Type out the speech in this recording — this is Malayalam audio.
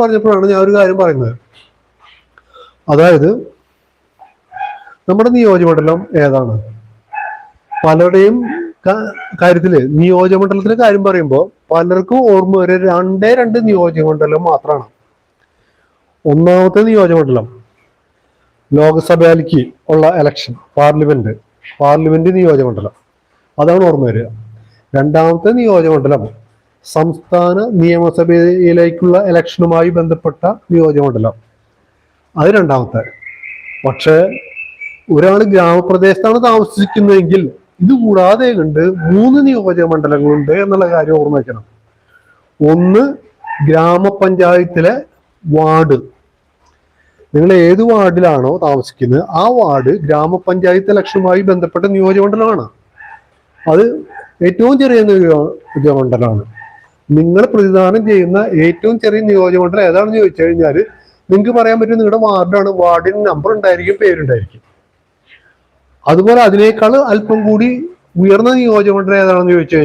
പറഞ്ഞപ്പോഴാണ് ഞാൻ ഒരു കാര്യം പറയുന്നത്. അതായത് നമ്മുടെ നിയോജകമണ്ഡലം ഏതാണ്? പലരുടെയും കാര്യത്തിൽ നിയോജകമണ്ഡലത്തിന്റെ കാര്യം പറയുമ്പോൾ പലർക്കും ഓർമ്മ വരെ രണ്ടേ രണ്ട് നിയോജകമണ്ഡലം മാത്രമാണ്. ഒന്നാമത്തെ നിയോജകമണ്ഡലം ലോക്സഭയിലേക്ക് ഉള്ള എലക്ഷൻ പാർലമെന്റ് പാർലമെന്റ് നിയോജകമണ്ഡലം. അതാണ് ഓർമ്മ വരിക. രണ്ടാമത്തെ നിയോജകമണ്ഡലം സംസ്ഥാന നിയമസഭയിലേക്കുള്ള ഇലക്ഷനുമായി ബന്ധപ്പെട്ട നിയോജകമണ്ഡലം. അത് രണ്ടാമത്തെ. പക്ഷേ ഒരാൾ ഗ്രാമപ്രദേശത്താണ് താമസിക്കുന്നതെങ്കിൽ ഇത് കൂടാതെ കണ്ട് മൂന്ന് നിയോജകമണ്ഡലങ്ങളുണ്ട് എന്നുള്ള കാര്യം ഓർമ്മ വയ്ക്കണം ഒന്ന് ഗ്രാമപഞ്ചായത്തിലെ വാർഡ്. നിങ്ങൾ ഏത് വാർഡിലാണോ താമസിക്കുന്നത് ആ വാർഡ് ഗ്രാമപഞ്ചായത്ത് ഇലക്ഷനുമായി ബന്ധപ്പെട്ട നിയോജകമണ്ഡലമാണ്. അത് ഏറ്റവും ചെറിയ നിയോജകമണ്ഡലമാണ്. നിങ്ങൾ പ്രതിദാനം ചെയ്യുന്ന ഏറ്റവും ചെറിയ നിയോജകമണ്ഡലം ഏതാണെന്ന് ചോദിച്ചു കഴിഞ്ഞാൽ നിങ്ങൾക്ക് പറയാൻ പറ്റും നിങ്ങളുടെ വാർഡാണ് വാർഡിന് നമ്പർ ഉണ്ടായിരിക്കും പേരുണ്ടായിരിക്കും. അതുപോലെ അതിനേക്കാൾ അല്പം കൂടി ഉയർന്ന നിയോജകമണ്ഡലം ഏതാണെന്ന് ചോദിച്ചു കഴിഞ്ഞാൽ